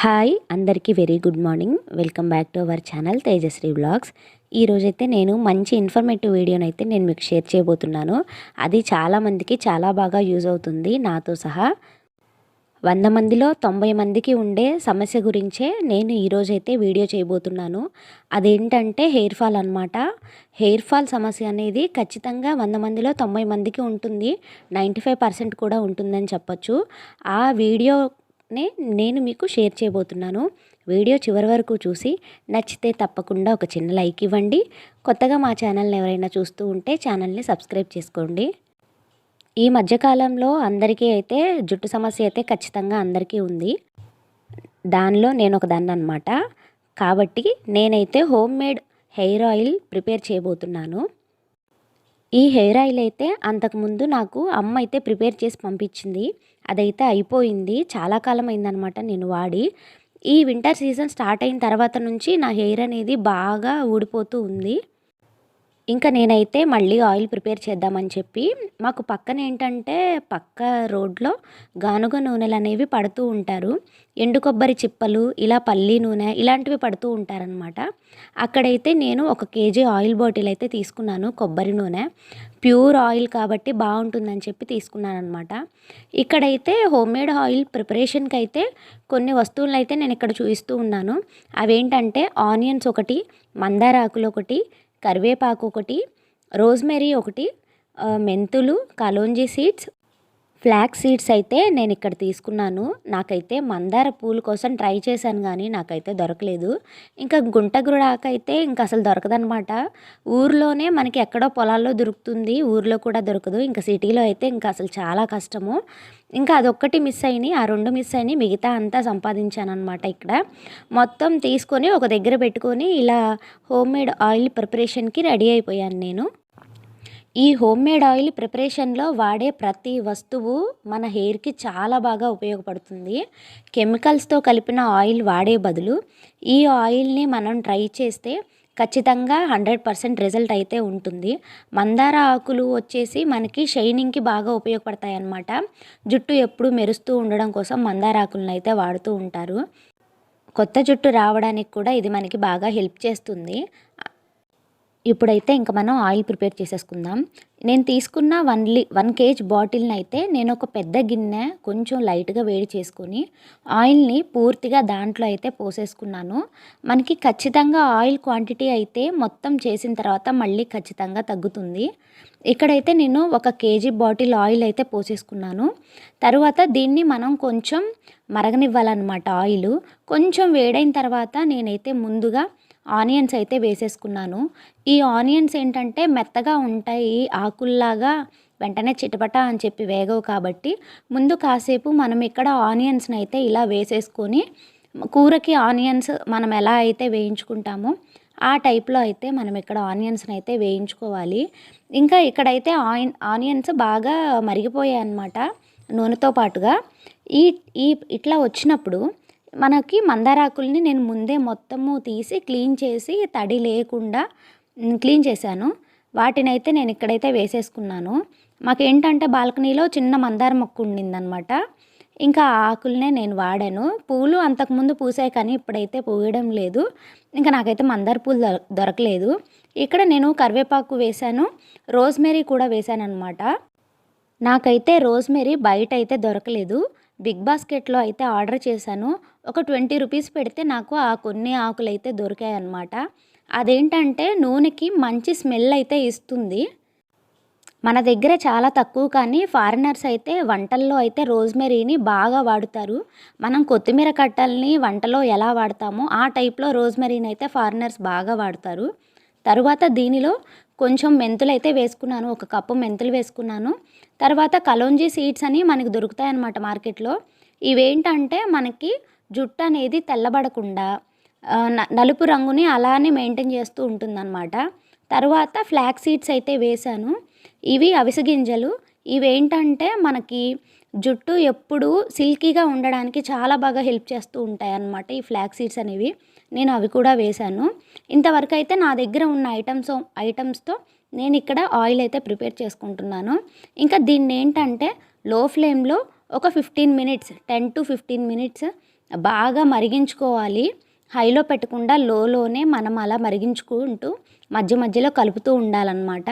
Hi అందరికీ very good morning. Welcome back to our channel Tejasri blogs ఈరోజైతే నేను మంచి ఇన్ఫర్మేటివ్ వీడియోని అయితే నేను మీకు షేర్ చేయబోతున్నాను. అది చాలామందికి చాలా బాగా యూజ్ అవుతుంది. నాతో సహా వంద మందిలో తొంభై మందికి ఉండే సమస్య గురించే నేను ఈరోజైతే వీడియో చేయబోతున్నాను. అదేంటంటే హెయిర్ ఫాల్ అనమాట హెయిర్ ఫాల్ సమస్య అనేది ఖచ్చితంగా వంద మందిలో తొంభై మందికి ఉంటుంది. నైంటీ ఫైవ్ పర్సెంట్ కూడా ఉంటుందని చెప్పొచ్చు. ఆ వీడియో నే నేను మీకు షేర్ చేయబోతున్నాను. వీడియో చివరి వరకు చూసి నచ్చితే తప్పకుండా ఒక చిన్న లైక్ ఇవ్వండి. కొత్తగా మా ఛానల్ని ఎవరైనా చూస్తూ ఉంటే ఛానల్ని సబ్స్క్రైబ్ చేసుకోండి. ఈ మధ్యకాలంలో అందరికీ అయితే జుట్టు సమస్య అయితే ఖచ్చితంగా అందరికీ ఉంది. దానిలో నేను ఒక దాన్ని అనమాట కాబట్టి నేనైతే home made hair oil prepare చేయబోతున్నాను. ఈ హెయిర్ ఆయిల్ అయితే అంతకుముందు నాకు అమ్మ అయితే ప్రిపేర్ చేసి పంపించింది. అదైతే అయిపోయింది. చాలా కాలం అయిందనమాట నేను వాడి. ఈ వింటర్ సీజన్ స్టార్ట్ అయిన తర్వాత నుంచి నా హెయిర్ అనేది బాగా ఊడిపోతూ ఉంది. ఇంకా నేనైతే మళ్ళీ ఆయిల్ ప్రిపేర్ చేద్దామని చెప్పి మాకు పక్కన ఏంటంటే పక్క రోడ్లో గానుగ నూనెలు అనేవి పడుతూ ఉంటారు. ఎండు కొబ్బరి చిప్పలు ఇలా పల్లి నూనె ఇలాంటివి పడుతూ ఉంటారనమాట అక్కడైతే నేను ఒక కేజీ ఆయిల్ బాటిల్ అయితే తీసుకున్నాను కొబ్బరి నూనె. ప్యూర్ ఆయిల్ కాబట్టి బాగుంటుందని చెప్పి తీసుకున్నాను అనమాట ఇక్కడైతే హోమ్ మేడ్ ఆయిల్ ప్రిపరేషన్కి అయితే కొన్ని వస్తువులను అయితే నేను ఇక్కడ చూపిస్తూ ఉన్నాను. అవేంటంటే ఆనియన్స్ ఒకటి మందారాకులు ఒకటి కరివేపాకు ఒకటి రోజ్మెరీ ఒకటి మెంతులు కలోంజీ సీడ్స్ ఫ్లాక్ సీడ్స్ అయితే నేను ఇక్కడ తీసుకున్నాను. నాకైతే మందార పూల కోసం ట్రై చేశాను కానీ నాకైతే దొరకలేదు. ఇంకా గుంటగురాకు అయితే ఇంకా అసలు దొరకదనమాట ఊర్లోనే మనకి ఎక్కడో పొలాల్లో దొరుకుతుంది. ఊర్లో కూడా దొరకదు. ఇంకా సిటీలో అయితే ఇంకా అసలు చాలా కష్టము. ఇంకా అదొక్కటి మిస్ అయినాయి ఆ రెండు మిస్ అయినాయి మిగతా అంతా సంపాదించాను అనమాట ఇక్కడ. మొత్తం తీసుకొని ఒక దగ్గర పెట్టుకొని ఇలా హోమ్ మేడ్ ఆయిల్ ప్రిపరేషన్కి రెడీ అయిపోయాను నేను. ఈ హోమ్ మేడ్ ఆయిల్ ప్రిపరేషన్లో వాడే ప్రతి వస్తువు మన హెయిర్కి చాలా బాగా ఉపయోగపడుతుంది. కెమికల్స్తో కలిపిన ఆయిల్ వాడే బదులు ఈ ఆయిల్ని మనం ట్రై చేస్తే ఖచ్చితంగా హండ్రెడ్ పర్సెంట్ రిజల్ట్ అయితే ఉంటుంది. మందార ఆకులు వచ్చేసి మనకి షైనింగ్కి బాగా ఉపయోగపడతాయి అన్నమాట జుట్టు ఎప్పుడు మెరుస్తూ ఉండడం కోసం మందార ఆకులను అయితే వాడుతూ ఉంటారు. కొత్త జుట్టు రావడానికి కూడా ఇది మనకి బాగా హెల్ప్ చేస్తుంది. ఇప్పుడైతే ఇంకా మనం ఆయిల్ ప్రిపేర్ చేసేసుకుందాం. నేను తీసుకున్న వన్ లీ వన్ కేజ్ బాటిల్ని అయితే నేను ఒక పెద్ద గిన్నె కొంచెం లైట్గా వేడి చేసుకొని ఆయిల్ని పూర్తిగా దాంట్లో అయితే పోసేసుకున్నాను. మనకి ఖచ్చితంగా ఆయిల్ క్వాంటిటీ అయితే మొత్తం చేసిన తర్వాత మళ్ళీ ఖచ్చితంగా తగ్గుతుంది. ఇక్కడైతే నేను ఒక కేజీ బాటిల్ ఆయిల్ అయితే పోసేసుకున్నాను. తర్వాత దీన్ని మనం కొంచెం మరగనివ్వాలన్నమాట ఆయిల్. కొంచెం వేడైన తర్వాత నేనైతే ముందుగా ఆనియన్స్ అయితే వేసేసుకున్నాను. ఈ ఆనియన్స్ ఏంటంటే మెత్తగా ఉంటాయి ఆకుల్లాగా వెంటనే చిటపట అని చెప్పి వేగవు కాబట్టి. ముందు కాసేపు మనం ఇక్కడ ఆనియన్స్ని అయితే ఇలా వేసేసుకొని కూరకి ఆనియన్స్ మనం ఎలా అయితే వేయించుకుంటామో ఆ టైప్లో అయితే మనం ఇక్కడ ఆనియన్స్ని అయితే వేయించుకోవాలి. ఇంకా ఇక్కడైతే ఆయిన్ ఆనియన్స్ బాగా మరిగిపోయాయి అన్నమాట నూనెతో పాటుగా. ఈ ఈ ఇట్లా వచ్చినప్పుడు మనకి మందారాకుల్ని నేను ముందే మొత్తము తీసి క్లీన్ చేసి తడి లేకుండా క్లీన్ చేశాను. వాటినైతే నేను ఇక్కడైతే వేసేసుకున్నాను. మాకేంటంటే బాల్కనీలో చిన్న మందార మొక్క ఉండిందనమాట ఇంకా ఆకులనే నేను వాడాను. పూలు అంతకుముందు పూసాయి కానీ ఇప్పుడైతే పూయడం లేదు. ఇంకా నాకైతే మందార పూలు దొరకలేదు. ఇక్కడ నేను కరివేపాకు వేశాను. రోజ్మెరీ కూడా వేశాను అనమాట నాకైతే రోజ్మెరీ బయట అయితే దొరకలేదు. బిగ్ బాస్కెట్లో అయితే ఆర్డర్ చేశాను. ఒక ట్వంటీ రూపీస్ పెడితే నాకు ఆ కొన్ని ఆకులు అయితే దొరికాయి అన్నమాట అదేంటంటే నూనెకి మంచి స్మెల్ అయితే ఇస్తుంది. మన దగ్గర చాలా తక్కువ కానీ ఫారినర్స్ అయితే వంటల్లో అయితే రోజ్మెరీని బాగా వాడుతారు. మనం కొత్తిమీర కట్టల్ని వంటలో ఎలా వాడతామో ఆ టైప్లో రోజ్మెరీని అయితే ఫారినర్స్ బాగా వాడతారు. తరువాత దీనిలో కొంచెం మెంతులు అయితే వేసుకున్నాను. ఒక కప్పు మెంతులు వేసుకున్నాను. తర్వాత కలోంజీ సీడ్స్ అని మనకి దొరుకుతాయి అన్నమాట మార్కెట్లో. ఇవేంటంటే మనకి జుట్టు అనేది తెల్లబడకుండా నలుపు రంగుని అలానే మెయింటైన్ చేస్తూ ఉంటుందన్నమాట. తర్వాత ఫ్లాక్ సీడ్స్ అయితే వేశాను. ఇవి అవిసె గింజలు. ఇవేంటంటే మనకి జుట్టు ఎప్పుడూ సిల్కీగా ఉండడానికి చాలా బాగా హెల్ప్ చేస్తూ ఉంటాయి అన్నమాట ఈ ఫ్లాక్ సీడ్స్ అనేవి. నేను అవి కూడా వేశాను. ఇంతవరకు అయితే నా దగ్గర ఉన్న ఐటమ్స్ ఐటమ్స్తో నేను ఇక్కడ ఆయిల్ అయితే ప్రిపేర్ చేసుకుంటున్నాను. ఇంకా దీన్ని ఏంటంటే లో ఫ్లేమ్లో ఒక fifteen minutes ten to fifteen minutes బాగా మరిగించుకోవాలి. హైలో పెట్టకుండా లోలోనే మనం అలా మరిగించుకుంటూ మధ్య మధ్యలో కలుపుతూ ఉండాలన్నమాట.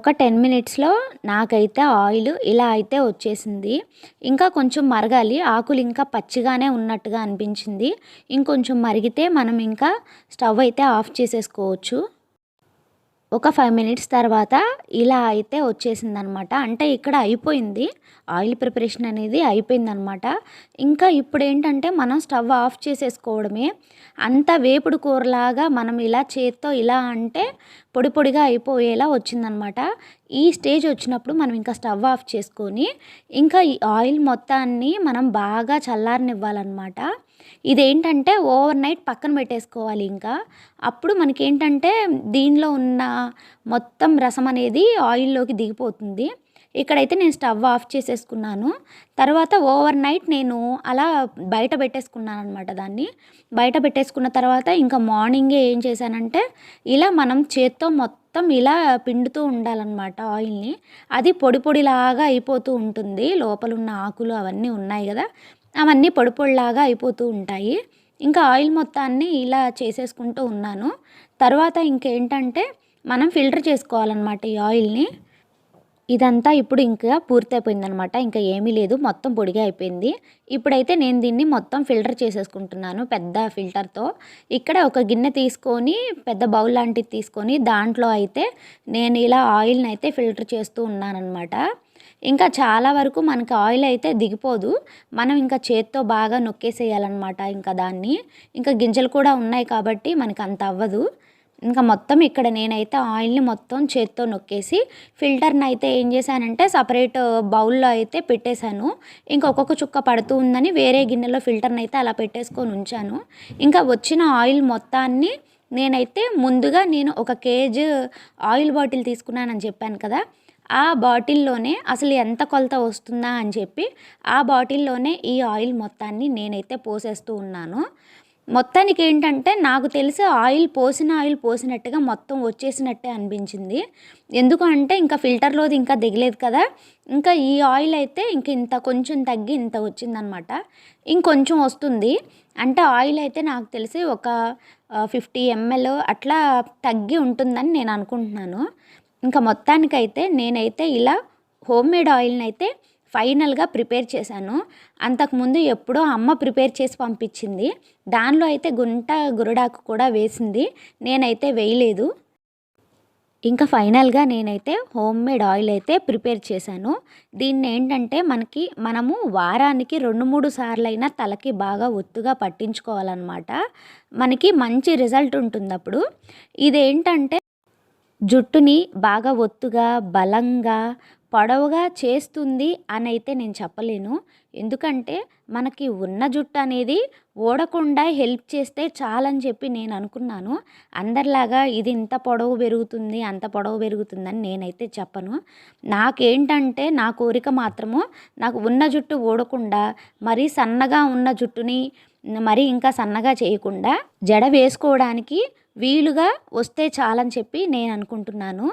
ఒక టెన్ మినిట్స్లో నాకైతే ఆయిల్ ఇలా అయితే వచ్చేసింది. ఇంకా కొంచెం మరగాలి. ఆకులు ఇంకా పచ్చిగానే ఉన్నట్టుగా అనిపించింది. ఇంకొంచెం మరిగితే మనం ఇంకా స్టవ్ అయితే ఆఫ్ చేసేసుకోవచ్చు. ఒక ఫైవ్ మినిట్స్ తర్వాత ఇలా అయితే వచ్చేసిందనమాట. అంటే ఇక్కడ అయిపోయింది. ఆయిల్ ప్రిపరేషన్ అనేది అయిపోయిందనమాట. ఇంకా ఇప్పుడు ఏంటంటే మనం స్టవ్ ఆఫ్ చేసేసుకోవడమే. అంత వేపుడు కూరలాగా మనం ఇలా చేత్తో ఇలా అంటే పొడి పొడిగా అయిపోయేలా వచ్చిందనమాట. ఈ స్టేజ్ వచ్చినప్పుడు మనం ఇంకా స్టవ్ ఆఫ్ చేసుకొని ఇంకా ఈ ఆయిల్ మొత్తాన్ని మనం బాగా చల్లారనివ్వాలన్నమాట. ఇదేంటంటే ఓవర్ నైట్ పక్కన పెట్టేసుకోవాలి ఇంకా. అప్పుడు మనకేంటంటే దీనిలో ఉన్న మొత్తం రసం అనేది ఆయిల్లోకి దిగిపోతుంది. ఇక్కడైతే నేను స్టవ్ ఆఫ్ చేసేసుకున్నాను. తర్వాత ఓవర్ నైట్ నేను అలా బయట పెట్టేసుకున్నాను అనమాట దాన్ని. బయట పెట్టేసుకున్న తర్వాత ఇంకా మార్నింగే ఏం చేశానంటే ఇలా మనం చేత్తో మొత్తం ఇలా పిండుతూ ఉండాలన్నమాట ఆయిల్ని. అది పొడి పొడిలాగా అయిపోతూ ఉంటుంది. లోపల ఉన్న ఆకులు అవన్నీ ఉన్నాయి కదా. అవన్నీ పొడి పొడిలాగా అయిపోతూ ఉంటాయి. ఇంకా ఆయిల్ మొత్తాన్ని ఇలా చేసేసుకుంటూ ఉన్నాను. తర్వాత ఇంకేంటంటే మనం ఫిల్టర్ చేసుకోవాలన్నమాట ఈ ఆయిల్ని. ఇదంతా ఇప్పుడు ఇంకా పూర్తయిపోయిందనమాట ఇంకా ఏమీ లేదు మొత్తం పొడిగా అయిపోయింది. ఇప్పుడైతే నేను దీన్ని మొత్తం ఫిల్టర్ చేసేసుకుంటున్నాను పెద్ద ఫిల్టర్తో. ఇక్కడ ఒక గిన్నె తీసుకొని పెద్ద బౌల్ లాంటిది తీసుకొని దాంట్లో అయితే నేను ఇలా ఆయిల్ని అయితే ఫిల్టర్ చేస్తూ ఉన్నానన్నమాట. ఇంకా చాలా వరకు మనకి ఆయిల్ అయితే దిగిపోదు. మనం ఇంకా చేత్తో బాగా నొక్కేసేయాలన్నమాట ఇంకా దాన్ని. ఇంకా గింజలు కూడా ఉన్నాయి కాబట్టి మనకి అంత అవ్వదు. ఇంకా మొత్తం ఇక్కడ నేనైతే ఆయిల్ని మొత్తం చేత్తో నొక్కేసి ఫిల్టర్ని అయితే ఏం చేశానంటే సపరేట్ బౌల్లో అయితే పెట్టేశాను. ఇంకా ఒక్కొక్క చుక్క పడుతూ ఉందని వేరే గిన్నెలో ఫిల్టర్ని అయితే అలా పెట్టేసుకొని ఉంచాను. ఇంకా వచ్చిన ఆయిల్ మొత్తాన్ని నేనైతే ముందుగా నేను ఒక కేజీ ఆయిల్ బాటిల్ తీసుకున్నానని చెప్పాను కదా ఆ బాటిల్లోనే అసలు ఎంత కొలత వస్తుందా అని చెప్పి ఆ బాటిల్లోనే ఈ ఆయిల్ మొత్తాన్ని నేనైతే పోసేస్తూ ఉన్నాను. మొత్తానికి ఏంటంటే నాకు తెలిసి ఆయిల్ పోసిన ఆయిల్ పోసినట్టుగా మొత్తం వచ్చేసినట్టే అనిపించింది. ఎందుకు అంటే ఇంకా ఫిల్టర్లోది ఇంకా దిగలేదు కదా. ఇంకా ఈ ఆయిల్ అయితే ఇంక ఇంత కొంచెం తగ్గి ఇంత వచ్చిందనమాట. ఇంకొంచెం వస్తుంది. అంటే ఆయిల్ అయితే నాకు తెలిసి ఒక ఫిఫ్టీ ఎంఎల్ అట్లా తగ్గి ఉంటుందని నేను అనుకుంటున్నాను. ఇంకా మొత్తానికైతే నేనైతే ఇలా హోమ్ మేడ్ ఆయిల్ని అయితే ఫైనల్గా ప్రిపేర్ చేశాను. అంతకుముందు ఎప్పుడో అమ్మ ప్రిపేర్ చేసి పంపించింది. దానిలో అయితే గుంట గురడాకు కూడా వేసింది. నేనైతే వేయలేదు. ఇంకా ఫైనల్గా నేనైతే హోమ్ మేడ్ ఆయిల్ అయితే ప్రిపేర్ చేశాను. దీన్ని ఏంటంటే మనకి మనము వారానికి రెండు మూడు సార్లైనా తలకి బాగా ఒత్తుగా పట్టించుకోవాలన్నమాట. మనకి మంచి రిజల్ట్ ఉంటుంది అప్పుడు ఇదేంటంటే జుట్టుని బాగా ఒత్తుగా బలంగా పొడవుగా చేస్తుంది అని అయితే నేను చెప్పలేను. ఎందుకంటే మనకి ఉన్న జుట్టు అనేది ఊడకుండా హెల్ప్ చేస్తే చాలని చెప్పి నేను అనుకున్నాను. అందరిలాగా ఇది ఇంత పొడవు పెరుగుతుంది అంత పొడవు పెరుగుతుందని నేనైతే చెప్పను. నాకేంటంటే నా కోరిక మాత్రము నాకు ఉన్న జుట్టు ఊడకుండా మరీ సన్నగా ఉన్న జుట్టుని మరీ ఇంకా సన్నగా చేయకుండా జడ వేసుకోవడానికి వీలుగా వస్తే చాలని చెప్పి నేను అనుకుంటున్నాను.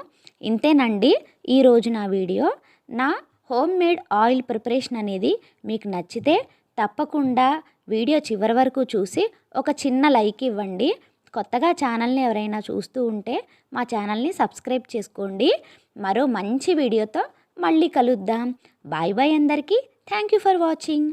ఇంతేనండి ఈరోజు నా వీడియో. నా హోమ్ మేడ్ ఆయిల్ ప్రిపరేషన్ అనేది మీకు నచ్చితే తప్పకుండా వీడియో చివరి వరకు చూసి ఒక చిన్న లైక్ ఇవ్వండి. కొత్తగా ఛానల్ని ఎవరైనా చూస్తూ ఉంటే మా ఛానల్ని సబ్స్క్రైబ్ చేసుకోండి. మరో మంచి వీడియోతో మళ్ళీ కలుద్దాం. బాయ్ బాయ్ అందరికీ. Thank you for watching.